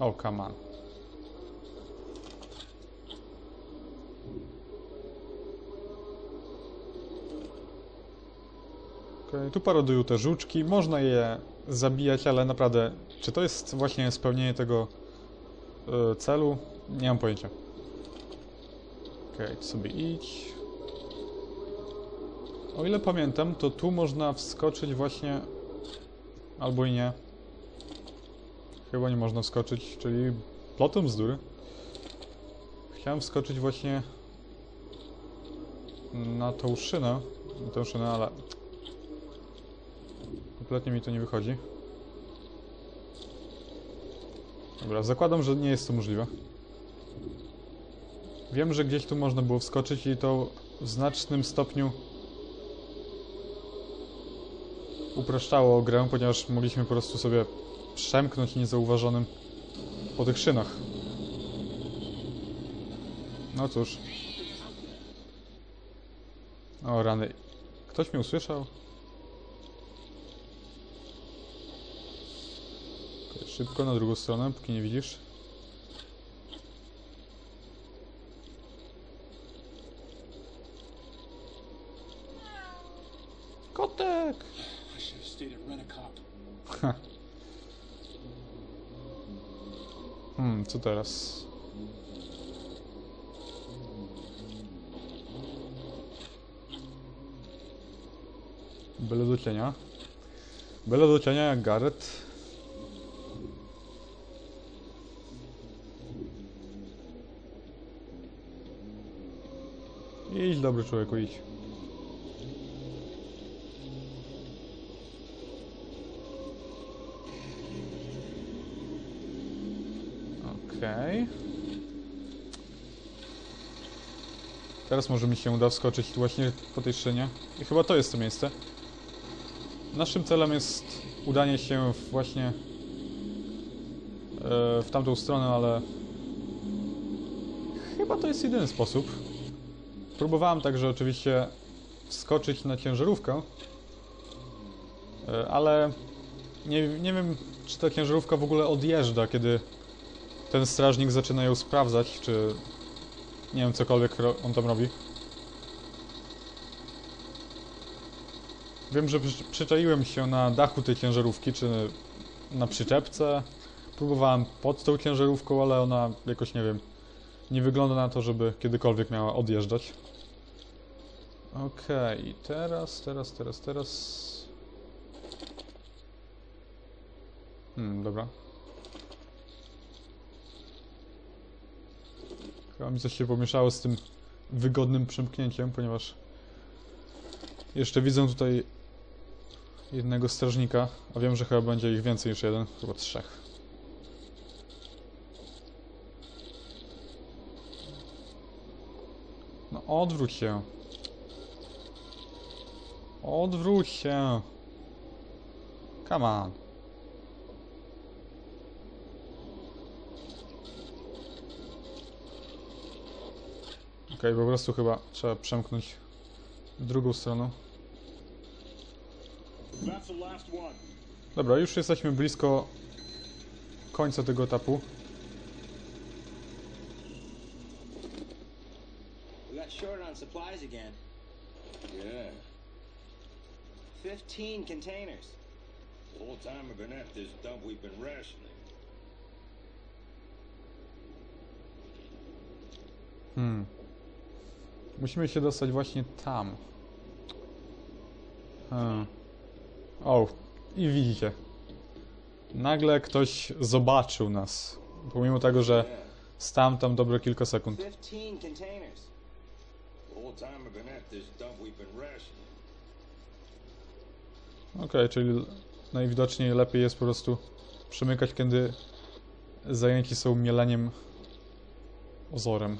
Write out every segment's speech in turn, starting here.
Oh, come on. Okej, tu parodują te żuczki, można je zabijać, ale naprawdę, czy to jest właśnie spełnienie tego e, celu? Nie mam pojęcia. Okej, tu sobie idź. O ile pamiętam, to tu można wskoczyć właśnie... Albo i nie. Chyba nie można wskoczyć, czyli plotem bzdury. Chciałem wskoczyć właśnie na tą szynę, na tą szynę, ale kompletnie mi to nie wychodzi. Dobra, zakładam, że nie jest to możliwe. Wiem, że gdzieś tu można było wskoczyć i to w znacznym stopniu upraszczało grę, ponieważ mogliśmy po prostu sobie przemknąć niezauważonym po tych szynach. No cóż. O rany. Ktoś mnie usłyszał? Szybko na drugą stronę, póki nie widzisz. Kotek! I Hmm, co teraz? Byle do cienia. Byle do cienia jak Garrett. Idź, dobry człowieku, idź. Okej. Teraz może mi się uda wskoczyć właśnie po tej szynie. I chyba to jest to miejsce. Naszym celem jest udanie się właśnie e, w tamtą stronę, ale chyba to jest jedyny sposób. Próbowałem także oczywiście wskoczyć na ciężarówkę, e, ale nie, nie wiem, czy ta ciężarówka w ogóle odjeżdża, kiedy ten strażnik zaczyna ją sprawdzać, czy nie wiem, cokolwiek on tam robi. Wiem, że przy, przyczaiłem się na dachu tej ciężarówki, czy na przyczepce. Próbowałem pod tą ciężarówką, ale ona jakoś, nie wiem, nie wygląda na to, żeby kiedykolwiek miała odjeżdżać. Okej, teraz, teraz, teraz, teraz... Hmm, dobra. Chyba mi coś się pomieszało z tym wygodnym przemknięciem, ponieważ jeszcze widzę tutaj jednego strażnika, a wiem, że chyba będzie ich więcej niż jeden, chyba trzech. No odwróć się. Odwróć się. Come on. Okej, po prostu chyba trzeba przemknąć w drugą stronę. Dobra, już jesteśmy blisko końca tego etapu. We got short on supplies again. Yeah. 15 containers. The whole time we've been at this dump, we've been rationing. Hmm. Musimy się dostać właśnie tam. Hmm. O, i widzicie. Nagle ktoś zobaczył nas. Pomimo tego, że stałem tam dobre kilka sekund. 15 containers. The whole time we've been at this dump, we've been rationing. Okej, czyli najwidoczniej lepiej jest po prostu przemykać, kiedy zajęci są mieleniem ozorem.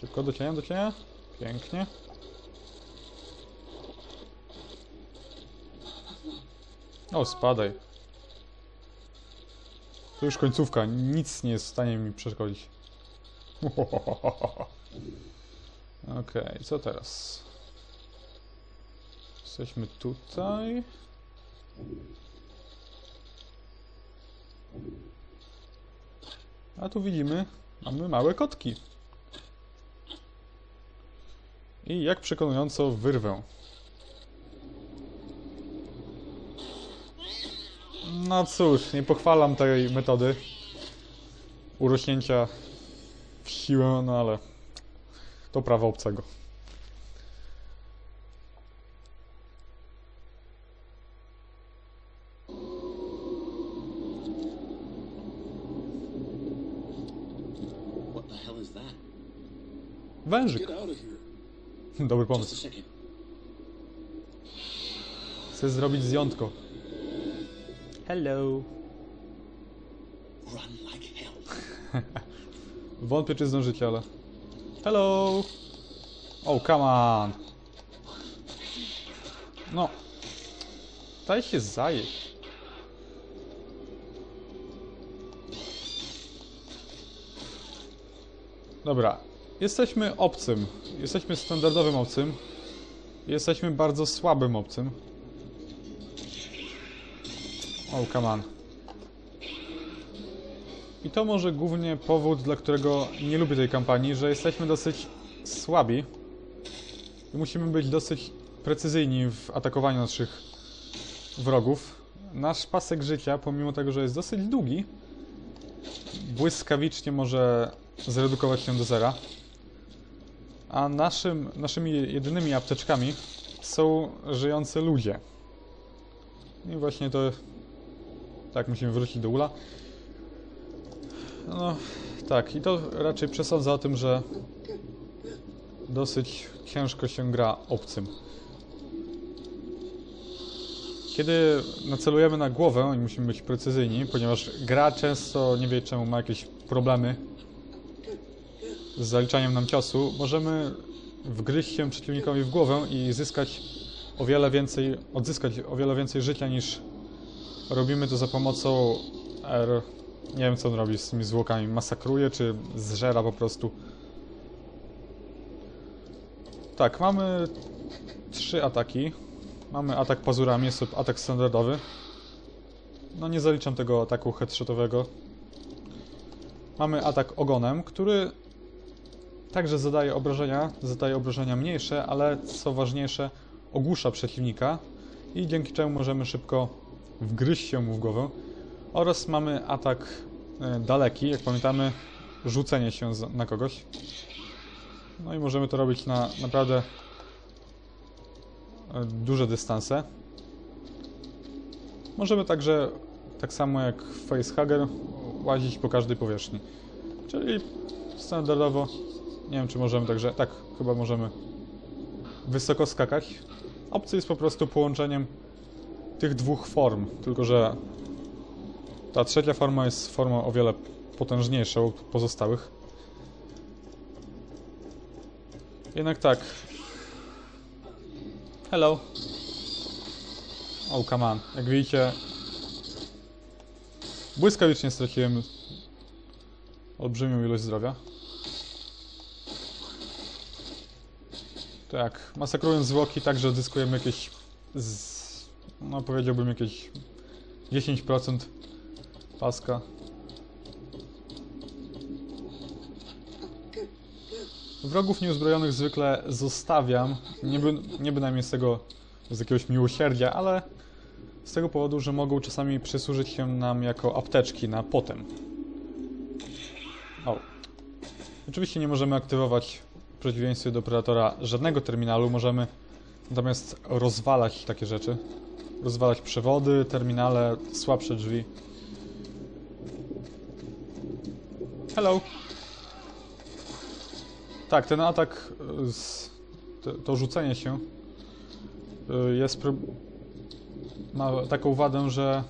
Szybko do cienia, do cienia. Pięknie. O, spadaj. To już końcówka. Nic nie jest w stanie mi przeszkodzić. Okej, okay, co teraz? Jesteśmy tutaj. A tu widzimy, mamy małe kotki. I jak przekonująco wyrwę. No cóż, nie pochwalam tej metody urośnięcia w siłę, no ale to prawo obcego. Wężyk. Dobry pomysł. Chcę zrobić zjątko. Hello. Run like hell. Wątpię, czy zdążycie, ale... Hello! Oh, come on! No. Daj się zajeć. Dobra. Jesteśmy obcym. Jesteśmy standardowym obcym. Jesteśmy bardzo słabym obcym. Oh, come on. I to może głównie powód, dla którego nie lubię tej kampanii, że jesteśmy dosyć słabi i musimy być dosyć precyzyjni w atakowaniu naszych wrogów. Nasz pasek życia, pomimo tego, że jest dosyć długi, błyskawicznie może zredukować się do zera. A naszym, naszymi jedynymi apteczkami są żyjący ludzie. I właśnie to... Tak, musimy wrócić do ula. No, tak, i to raczej przesądza o tym, że dosyć ciężko się gra obcym. Kiedy nacelujemy na głowę i musimy być precyzyjni, ponieważ gra często, nie wie czemu, ma jakieś problemy z zaliczaniem nam ciosu, możemy wgryźć się przeciwnikowi w głowę i zyskać o wiele więcej, odzyskać o wiele więcej życia niż robimy to za pomocą R nie wiem co on robi z tymi zwłokami. Masakruje czy zżera po prostu. Tak, mamy trzy ataki. Mamy atak pazurami, jest to atak standardowy. No nie zaliczam tego ataku headshotowego. Mamy atak ogonem, który także zadaje obrażenia, zadaje obrażenia mniejsze, ale co ważniejsze, ogłusza przeciwnika i dzięki czemu możemy szybko wgryźć się mu w głowę. Oraz mamy atak e, daleki, jak pamiętamy, rzucenie się na kogoś. No i możemy to robić na naprawdę e, duże dystanse. Możemy także, tak samo jak Facehugger, łazić po każdej powierzchni. Czyli standardowo, nie wiem czy możemy także, tak, chyba możemy wysoko skakać. Obcy jest po prostu połączeniem tych dwóch form, tylko że ta trzecia forma jest formą o wiele potężniejszą od pozostałych. Jednak tak. Hello. Oh, come on. Jak widzicie, błyskawicznie straciłem olbrzymią ilość zdrowia. Tak, masakrując zwłoki także odzyskujemy jakieś z, no powiedziałbym jakieś 10% paska. Wrogów nieuzbrojonych zwykle zostawiam, nie, by, nie bynajmniej z tego, z jakiegoś miłosierdzia, ale z tego powodu, że mogą czasami przysłużyć się nam jako apteczki na potem. O. Oczywiście nie możemy aktywować w przeciwieństwie do Predatora żadnego terminalu, możemy natomiast rozwalać takie rzeczy. Rozwalać przewody, terminale, słabsze drzwi. Hello. Tak, ten atak, y, to, rzucenie się y, jest ma taką wadę, że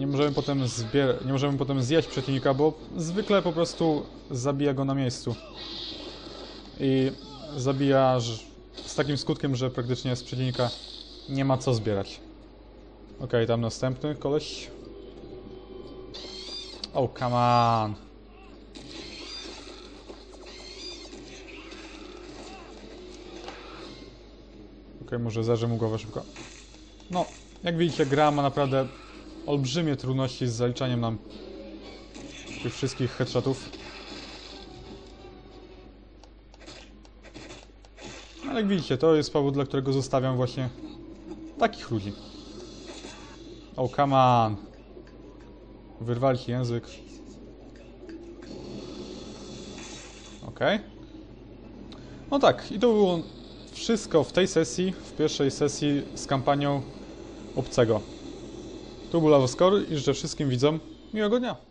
nie możemy potem zbier- nie możemy potem zjeść przeciwnika, bo zwykle po prostu zabija go na miejscu. I zabija z takim skutkiem, że praktycznie z przeciwnika nie ma co zbierać. Okej, tam następny koleś. Oh, come on. Okej, może zerzę mu głowę szybko. No, jak widzicie, gra ma naprawdę olbrzymie trudności z zaliczaniem nam tych wszystkich headshotów. Ale jak widzicie, to jest powód, dla którego zostawiam właśnie takich ludzi. Oh, come on. Wyrwali ci język. Okej. No tak, i to było wszystko w tej sesji, w pierwszej sesji z kampanią obcego. Tu był Lawoscore i życzę wszystkim widzom miłego dnia.